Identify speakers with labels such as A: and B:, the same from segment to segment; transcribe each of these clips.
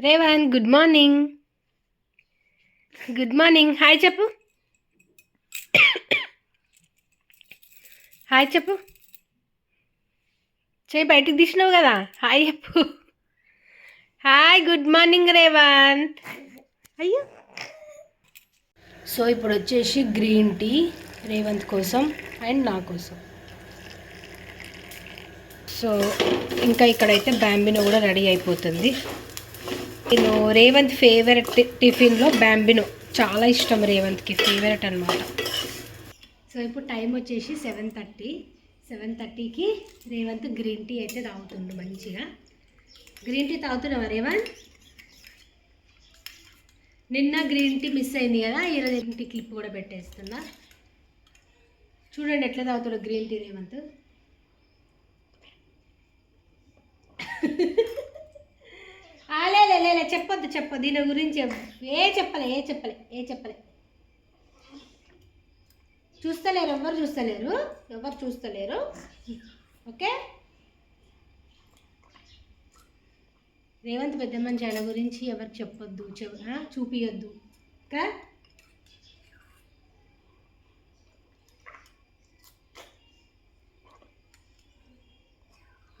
A: Revan good morning. Good morning. Hi చెప్పు. Hi చెప్పు. చేయి బయటికి తీసినావు కదా. హాయ్ చెప్పు. హాయ్ గుడ్ మార్నింగ్ రేవంత్ అయ్యో. సో ఇప్పుడు వచ్చేసి గ్రీన్ టీ రేవంత్ కోసం అండ్ నా కోసం. సో ఇంకా ఇక్కడైతే బ్యాంబినో కూడా రెడీ అయిపోతుంది. నేను రేవంత్ ఫేవరెట్ టిఫిన్లో బ్యాంబినో. చాలా ఇష్టం రేవంత్కి ఫేవరెట్ అనమాట సో ఇప్పుడు టైం వచ్చేసి సెవెన్ థర్టీ. సెవెన్ థర్టీకి రేవంత్ గ్రీన్ టీ అయితే తాగుతుండు మంచిగా. గ్రీన్ టీ తాగుతున్నావా రేవంత్? నిన్న గ్రీన్ టీ మిస్ అయింది కదా ఈరోజు గ్రీన్ టీ క్లిప్ కూడా పెట్టేస్తున్నా. చూడండి ఎట్లా తాగుతాడు గ్రీన్ టీ రేవంత్. లేలే చెప్పొద్దు చెప్పొద్దు. దీని గురించి ఏ చెప్పలే ఏ చెప్పలే ఏ చెప్పలే. చూస్తలేరు ఎవరు చూస్తలేరు? ఎవరు చూస్తలేరు? ఓకే? రేవంత్ పెద్ద మంచి ఆయన గురించి ఎవరికి చెప్పొద్దు చెప్ చూపియొద్దు. ఓకే?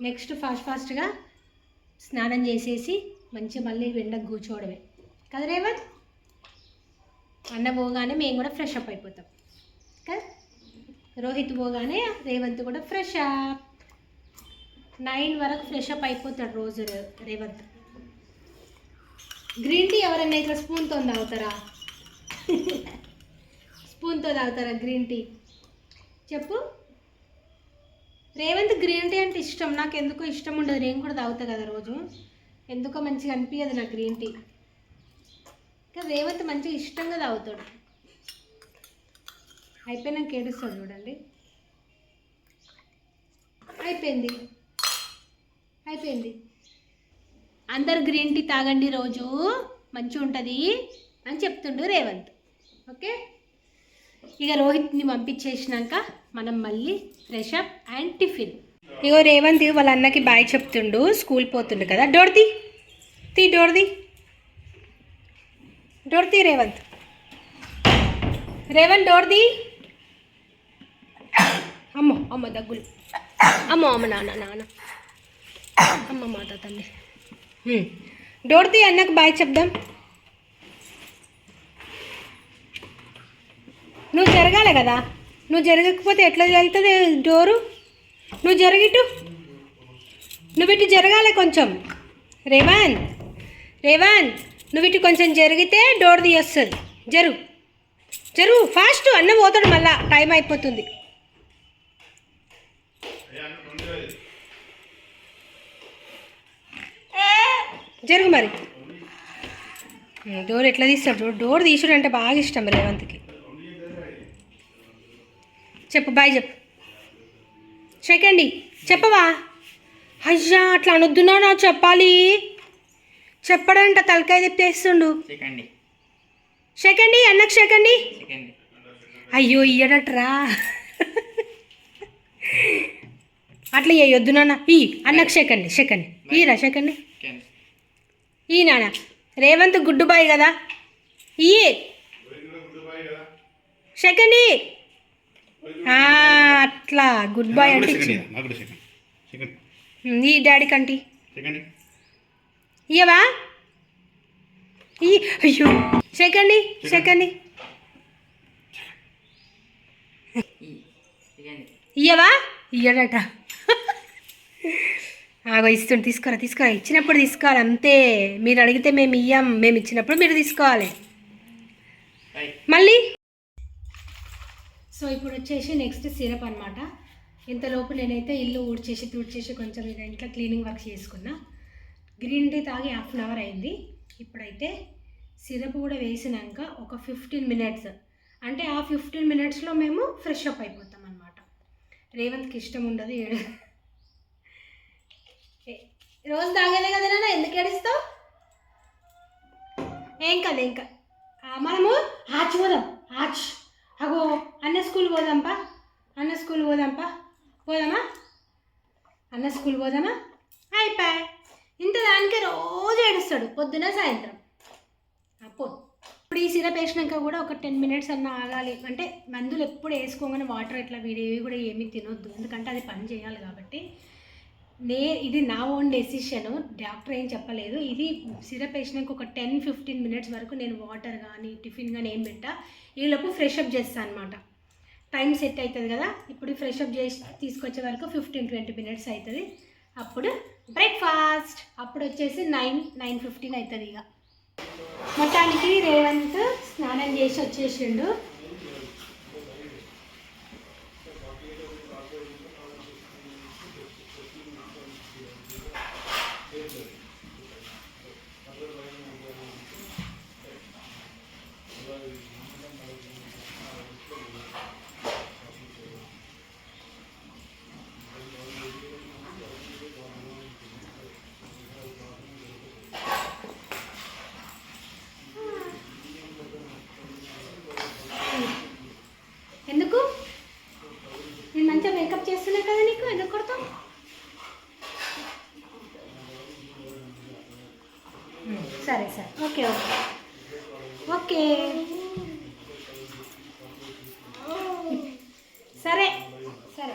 A: నెక్స్ట్ ఫాస్ట్ ఫాస్ట్గా స్నానం చేసేసి మంచిగా మళ్ళీ ఎండకు కూర్చోవడమే. కదా రేవంత్? అన్న పోగానే మేము కూడా ఫ్రెష్ అప్ అయిపోతాం. కదా? రోహిత్ పోగానే రేవంత్ కూడా ఫ్రెష్ అప్ నైన్ వరకు ఫ్రెష్ అప్ అయిపోతాడు రోజు రేవంత్. గ్రీన్ టీ ఎవరన్నా ఇట్లా స్పూన్తో తాగుతారా? స్పూన్తో తాగుతారా గ్రీన్ టీ చెప్పు. రేవంత్ గ్రీన్ టీ అంటే ఇష్టం. నాకు ఎందుకో ఇష్టం ఉండదు. నేను కూడా తాగుతా కదా రోజు. ఎందుకో మంచిగా అనిపించదు నాకు గ్రీన్ టీ ఇంకా రేవంత్ మంచిగా ఇష్టంగా తాగుతాడు. అయిపోయినాక ఏడుస్తాడు చూడండి. అయిపోయింది. అయిపోయింది. అందరు గ్రీన్ టీ తాగండి రోజు. మంచిగా ఉంటుంది అని చెప్తుండు రేవంత్. ఓకే? ఇక రోహిత్ని పంపించేసినాక మనం మళ్ళీ ఫ్రెష్ అప్ అండ్ టిఫిన్. ఇగో రేవంత్ వాళ్ళ అన్నకి బాయ్ చెప్తుండు స్కూల్ పోతుండు కదా. డోర్ది తీ డోర్ది డోర్ది రేవంత్ రేవంత్ డోర్ది అమ్మో అమ్మ దగ్గులు. అమ్మో అమ్మ నాన్న నాన్న. అమ్మ మాత తల్లి హ్మ్. డోర్ది అన్నకు బాయ్ చెప్దాం. నువ్వు జరగాలి కదా? నువ్వు జరగకపోతే ఎట్లా జరుగుతుంది డోరు? నువ్వు జరిగిటు నువ్వు ఇటు జరగాలి కొంచెం. రేవంత్ రేవాన్ నువ్వు ఇటు కొంచెం జరిగితే డోర్ తీయొస్తుంది జరు. జరుగు ఫాస్ట్ అన్న పోతాడు మళ్ళా. టైం అయిపోతుంది. జరుగు మరి. డోర్ ఎట్లా తీస్తాడు డోర్ తీసుడు అంటే బాగా ఇష్టం రేవంత్కి. చెప్పు బాయ్ చెప్పు. సెకండి చెప్పవా? అయ్యా అట్లా అనొద్దునా నా చెప్పాలి? చెప్పడంట తలకాయ తిప్పేస్తుండు.
B: సెకండ్.
A: సెకండి అన్నకు సెకండి. అయ్యో ఇయ్యడట్రా. అట్లా ఇయ్యొద్దు నాన్న. ఈ అన్నకు సెకండి సెకండి. ఈరా సెకండి.
B: సెకండ్.
A: ఈ నాన్న. రేవంత్ గుడ్డు బాయ్ కదా. ఈ. సెకండ్. ఈ. అట్లా గుడ్ బాయ్ అంటే ఈ డాడీ కంటి. ఇయ్యవా? ఈ అయ్యో. సెకండ్ సెకండ్
B: సెకండ్
A: ఇయ్యవా? ఇయ్యడట. ఆగో ఇస్తుండు తీసుకోరా తీసుకోరా. ఇచ్చినప్పుడు తీసుకోవాలి అంతే. మీరు అడిగితే మేము ఇయ్యం మేము ఇచ్చినప్పుడు మీరు తీసుకోవాలి. మళ్ళీ? సో ఇప్పుడు వచ్చేసి నెక్స్ట్ సిరప్ అనమాట ఇంతలోపు నేనైతే ఇల్లు ఊడ్చేసి తుడిచేసి కొంచెం ఇంట్లో క్లీనింగ్ వర్క్ చేసుకున్నా. గ్రీన్ టీ తాగి హాఫ్ అన్ అవర్ అయింది. ఇప్పుడైతే సిరప్ కూడా వేసినాక ఒక ఫిఫ్టీన్ మినిట్స్. అంటే ఆ ఫిఫ్టీన్ మినిట్స్లో మేము ఫ్రెష్ అప్ అయిపోతాం అనమాట రేవంత్కి ఇష్టం ఉండదు ఏడు రోజు తాగలే కదా నాన్న? ఎందుకు ఏడుస్తావు? ఏం కదా ఏం మనము ఆచి పోదాం ఆచ్. అగో అన్న స్కూల్ పోదాంపా అన్న స్కూల్ పోదాంపా పోదామా? అన్న స్కూల్ పోదామా? అయిపోయి. ఇంత దానికే రోజు ఏడుస్తాడు పొద్దున సాయంత్రం. అప్పో ఇప్పుడు ఈ సిరప్ వేసినాక కూడా ఒక టెన్ మినిట్స్ అన్న ఆగాలి. అంటే మందులు ఎప్పుడు వేసుకోగానే వాటర్ ఇట్లా వీడేవి కూడా ఏమీ తినొద్దు. ఎందుకంటే అది పని చేయాలి కాబట్టి. నే ఇది నా ఓన్ డెసిషన్ డాక్టర్ ఏం చెప్పలేదు. ఇది సిరప్ వేసినాక ఒక టెన్ ఫిఫ్టీన్ మినిట్స్ వరకు నేను వాటర్ కానీ టిఫిన్ కానీ ఏం పెట్టా. ఈలోపు ఫ్రెష్ అప్ చేస్తాను అనమాట టైం సెట్ అవుతుంది కదా. ఇప్పుడు ఫ్రెష్ అప్ చేసి తీసుకొచ్చే వరకు ఫిఫ్టీన్ ట్వంటీ మినిట్స్ అవుతుంది అప్పుడు బ్రేక్ఫాస్ట్ అప్పుడు వచ్చేసి నైన్ నైన్ ఫిఫ్టీన్ అవుతుంది ఇక మొత్తానికి రేవంత్ స్నానం చేసి వచ్చేసిండు ఎందుకు నేను మంచిగా మేకప్ చేస్తున్నా కదా నీకు ఎందుకు కొడతావు సార్. Okay okay. ఓకే. సరే సరే.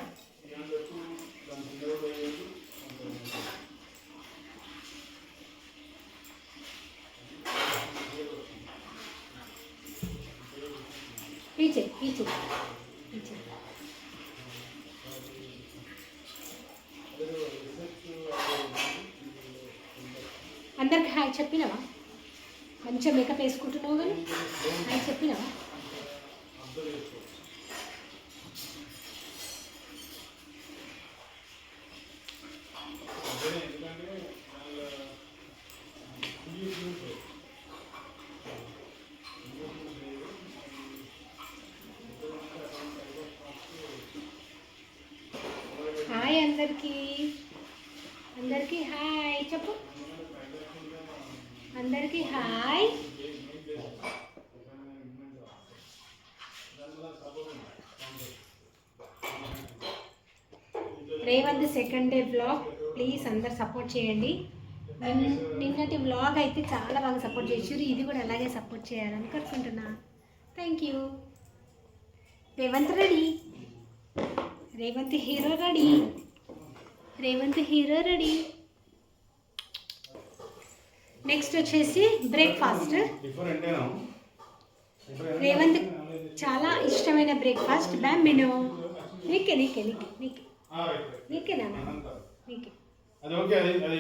A: పీచే పీచే పీచే అందరికి హాయ్ చెప్పినవా? మంచిగా మేకప్ వేసుకుంటున్నావు కానీ హాయ్ చెప్పినావా హాయ్ అందరికీ. అందరికీ హాయ్ చెప్పు. అందరికీ hi. Revanth second day blog please అందరు సపోర్ట్ చేయండి. నిన్నటి బ్లాగ్ అయితే చాలా బాగా సపోర్ట్ చేసారు ఇది కూడా అలాగే సపోర్ట్ చేయాలని కోరుకుంటున్నా. Thank you Revanth ready? Revanth hero ready? Revanth hero ready? Next వచ్చేసి బ్రేక్ఫాస్ట్ రేవంత్ చాలా ఇష్టమైన బ్రేక్ఫాస్ట్ బ్యాంబినో నీకే నీకే నీకే నీకే. నీకే నాన్న నీకే.
B: అది ఓకే అది అది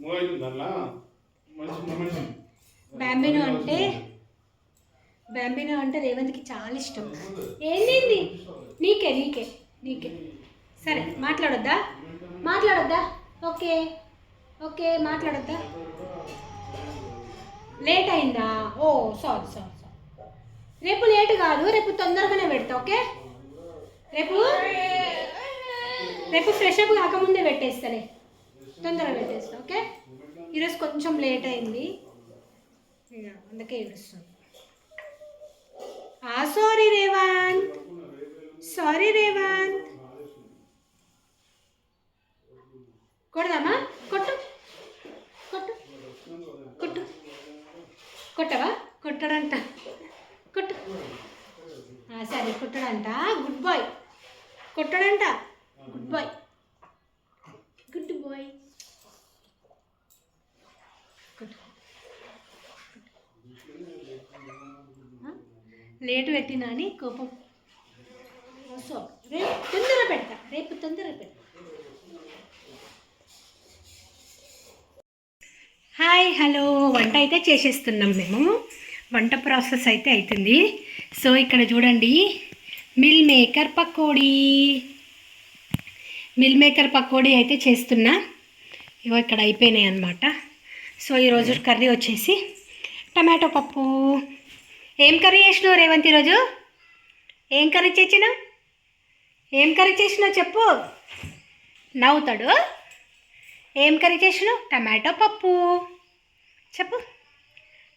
B: మూవ్ అవుతుంది దాంట్లో మంచి మంచి
A: బ్యాంబినో అంటే బ్యాంబినో అంటే రేవంత్కి చాలా ఇష్టం. ఏంది నీకే నీకే నీకే. సరే మాట్లాడొద్దా? మాట్లాడొద్దా? ఓకే ఓకే మాట్లాడొద్దా? లేట్ అయిందా? ఓ సారీ సారీ సారీ. రేపు లేట్ కాదు రేపు తొందరగానే పెడతా ఓకే? రేపు? రేపు ఫ్రెష్ అప్ కాకముందే పెట్టేస్తానే తొందరగా పెట్టేస్తా ఓకే? ఈరోజు కొంచెం లేట్ అయింది. అందుకే ఏడుస్తుంది ఆ సారీ రేవంత్ సారీ రేవంత్ కొడదామా? కొట్టు. కొట్టు. కొట్టవా? కొట్టడంట. కొట్టు. సరే కొట్టడంట. గుడ్ బాయ్ కొట్టడంట. Good bye good bye late late పెట్టినా అని కోపం. సో రేపు తొందర పెడతా. రేపు తొందర పెడతా. Hi hello. వంట అయితే చేసేస్తున్నాం మేము. వంట ప్రాసెస్ అయితే అవుతుంది సో ఇక్కడ చూడండి. Meal maker pakodi. Meal maker pakodi అయితే చేస్తున్నా. ఇగో ఇక్కడ అయిపోయినాయి అన్నమాట. సో ఈరోజు కర్రీ వచ్చేసి టమాటో పప్పు. ఏం కర్రీ చేసినావు రేవంత్ ఈరోజు? ఏం కర్రీ చేసినావు? ఏం కర్రీ చేసినావు చెప్పు. నవ్వుతాడు. ఏం కర్రీ చేసినావు? టమాటో పప్పు. చెప్పు.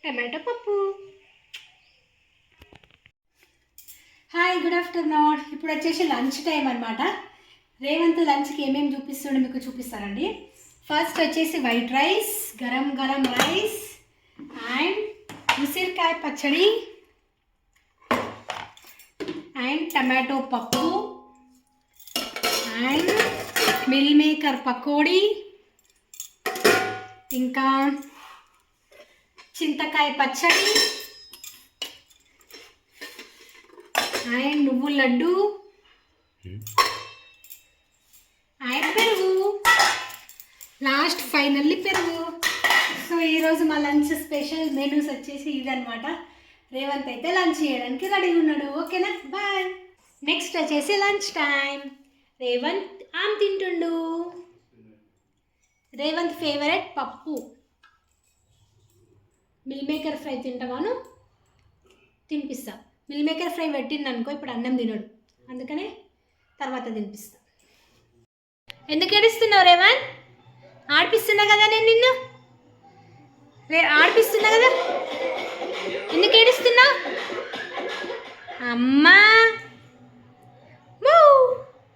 A: టమాటో పప్పు. హాయ్ గుడ్ ఆఫ్టర్నూన్ ఇప్పుడు వచ్చేసి లంచ్ టైం అనమాట రేవంత్ లంచ్కి ఏమేమి చూపిస్తుండో మీకు చూపిస్తారండి ఫస్ట్ వచ్చేసి వైట్ రైస్ గరం గరం రైస్ అండ్ ఉసిరికాయ పచ్చడి అండ్ టమాటో పప్పు అండ్ మిల్ మేకర్ పకోడీ ఇంకా చింతకాయ పచ్చడి. అండ్ నువ్వు లడ్డు. అండ్ పెరుగు. లాస్ట్ ఫైనల్లీ పెరుగు. సో ఈరోజు మా లంచ్ స్పెషల్ మెనూస్ వచ్చేసి ఇదనమాట రేవంత్ అయితే లంచ్ చేయడానికి రెడీగా ఉన్నాడు. ఓకేనా? బాయ్. నెక్స్ట్ వచ్చేసి లంచ్ టైం రేవంత్ ఆమ్ తింటుండు. రేవంత్ ఫేవరెట్ పప్పు. మిల్ మేకర్ ఫ్రై తింటావాను? తినిపిస్తా. మిల్ మేకర్ ఫ్రై పెట్టింది అనుకో ఇప్పుడు అన్నం తినడు. అందుకనే తర్వాత తినిపిస్తా. ఎందుకు ఏడుస్తున్నావు రేవన్ ఆడిపిస్తున్నా కదా నేను నిన్ను? రే ఆడిపిస్తున్నా కదా? ఎందుకు ఏడుస్తున్నావు అమ్మా!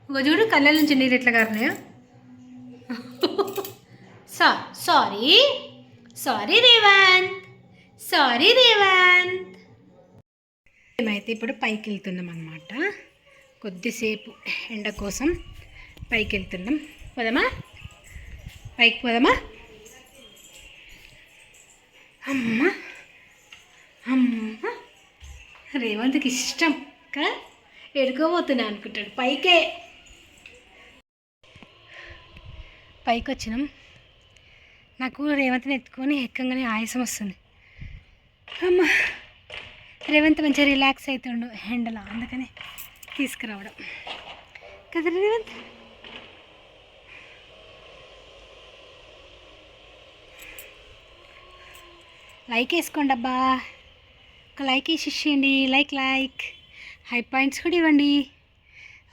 A: ఇంకో చూడు కళ్ళ నుంచి నీరు ఎట్లా కారణయా sorry sorry. Revanth sorry Revanth మేమైతే ఇప్పుడు పైకి వెళ్తున్నాం అనమాట కొద్దిసేపు ఎండ కోసం పైకి వెళ్తున్నాం పోదామా? పైకి పోదామా? అమ్మ అమ్మ. రేవంత్కి ఇష్టం కదా ఎడుకోబోతున్నా అనుకుంటాడు. పైకే. పైకి వచ్చినాం నాకు రేవంత్ని ఎత్తుకొని ఎక్కంగానే ఆయాసం వస్తుంది. అమ్మ రేవంత్ మంచిగా రిలాక్స్ అవుతుండు ఎండలో అందుకని తీసుకురావడం. కదా రేవంత్? లైక్ వేసుకోండి అబ్బా. ఒక లైక్ వేసేసేయండి లైక్ లైక్ హై పాయింట్స్ కూడా ఇవ్వండి.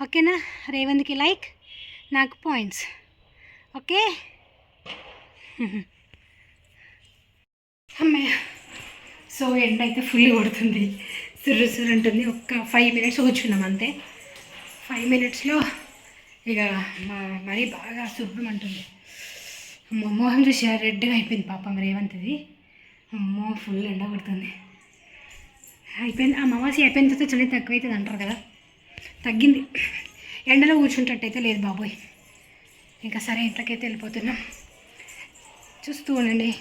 A: ఓకేనా రేవంత్కి లైక్ నాకు పాయింట్స్ ఓకే అమ్మయ్య. సో ఎండ అయితే ఫుల్ కొడుతుంది. సుర్రు సుర్రు ఉంటుంది. ఒక్క ఫైవ్ మినిట్స్ కూర్చున్నాం అంతే. ఫైవ్ మినిట్స్లో ఇక మా- మరీ బాగా శుభ్రం అంటుంది. మొహం చూసి రెడ్గా అయిపోయింది పాపం రేవంత్ది. అమ్మో ఫుల్ ఎండ కొడుతుంది. అయిపోయింది. అమావాస్య అయిపోయిన తర్వాత చలి తక్కువైతుంది అంటారు కదా. తగ్గింది. ఎండలో కూర్చుంటట్టయితే లేదు బాబోయ్. ఇంకా సరే ఇంట్లోకైతే వెళ్ళిపోతున్నాం. చూస్తూ ఉండండి.